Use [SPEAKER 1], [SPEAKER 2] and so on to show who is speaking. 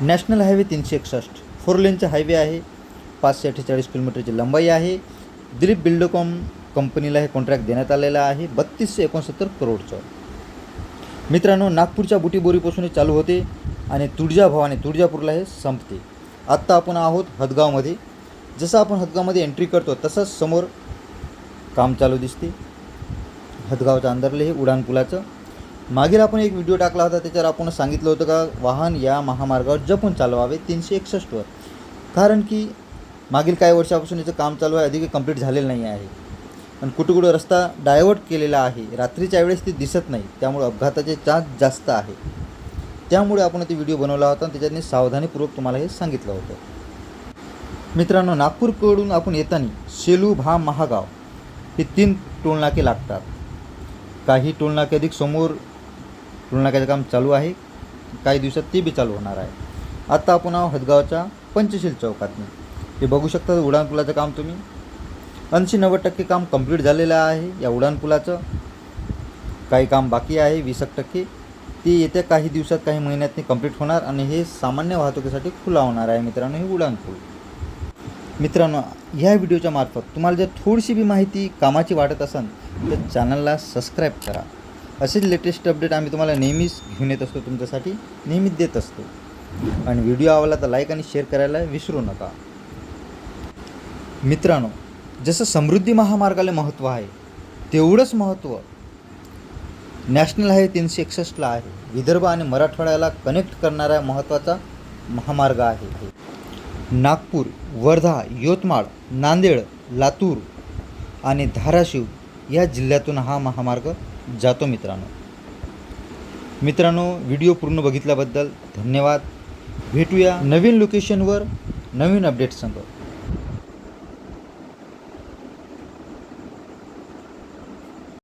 [SPEAKER 1] National highway तीनशे एकसष्ट. Four लेनचा highway आहे. पाचशे अठ्ठेचाळीस किलोमीटरची लंबाई आहे. दिलीप बिल्डकॉम कंपनीला हे कॉन्ट्रॅक्ट देण्यात आलेलं आहे. बत्तीसशे एकोणसत्तर करोडचं. मित्रांनो नागपूरच्या बुटीबोरीपासून हे चालू होते आणि तुळजाभवाने तुळजापूरला हे संपते. आत्ता आपण आहोत हदगावमध्ये. जसं आपण हदगावमध्ये एंट्री करतो तसंच समोर काम चालू दिसते. हदगावच्या अंदरले हे उडाणपुलाचं मागील आपण एक व्हिडिओ टाकला होता त्याच्यावर आपण सांगितलं होतं का वाहन या महामार्गावर जपून चालवावे तीनशे एकसष्टवर कारण की मागील काही वर्षापासून याचं काम चालू आहे अधिक कंप्लीट झालेलं नाही आहे. पण कुठं कुठं रस्ता डायव्हर्ट केलेला आहे रात्रीच्या वेळेस ते दिसत नाही त्यामुळे अपघाताचे चान्स जास्त आहे. त्यामुळे आपण ते व्हिडिओ बनवला होता आणि त्याच्याने सावधानीपूर्वक तुम्हाला हे सांगितलं होतं. मित्रांनो नागपूरकडून आपण येताना सेलू भा महागाव हे तीन टोलनाके लागतात. काही टोलनाके अधिक समोर टोलनाक्याचं काम चालू आहे. काही दिवसात ते बी चालू होणार आहे. आत्ता आपण आहोत हदगावच्या पंचशील चौकातनं. हे बघू शकता उड्डाणपुलाचं काम तुम्ही. ऐंशी नव्वद टक्के काम कंप्लीट झालेलं आहे या उड्डाणपुलाचं काही काम बाकी आहे वीस एक टक्के. ते येत्या काही दिवसात काही महिन्यात कंप्लीट होणार आणि हे सामान्य वाहतुकीसाठी खुला होणार आहे मित्रांनो हे उड्डाणपूल मित्रांनो ह्या व्हिडिओच्या मार्फत तुम्हाला जर थोडीशी बी माहिती कामाची वाटत असेल तर चॅनलला सबस्क्राईब करा. असेच लेटेस्ट अपडेट आम्ही तुम्हाला नेहमीच घेऊन येत असतो तुमच्यासाठी नेहमीच देत असतो. आणि व्हिडिओ आवडला तर लाईक आणि शेअर करायला विसरू नका. मित्रांनो जसं समृद्धी महामार्गाला महत्त्व आहे तेवढंच महत्त्व नॅशनल हायवे तीनशे एकसष्टला आहे. विदर्भ आणि मराठवाड्याला कनेक्ट करणारा महत्त्वाचा महामार्ग आहे नागपूर वर्धा यवतमाळ नांदेड लातूर आणि धाराशिव या जिल्ह्यातून हा महामार्ग जातो मित्रांनो. मित्रांनो व्हिडिओ पूर्ण बघितल्याबद्दल धन्यवाद. भेटूया नवीन लोकेशनवर नवीन अपडेट्ससह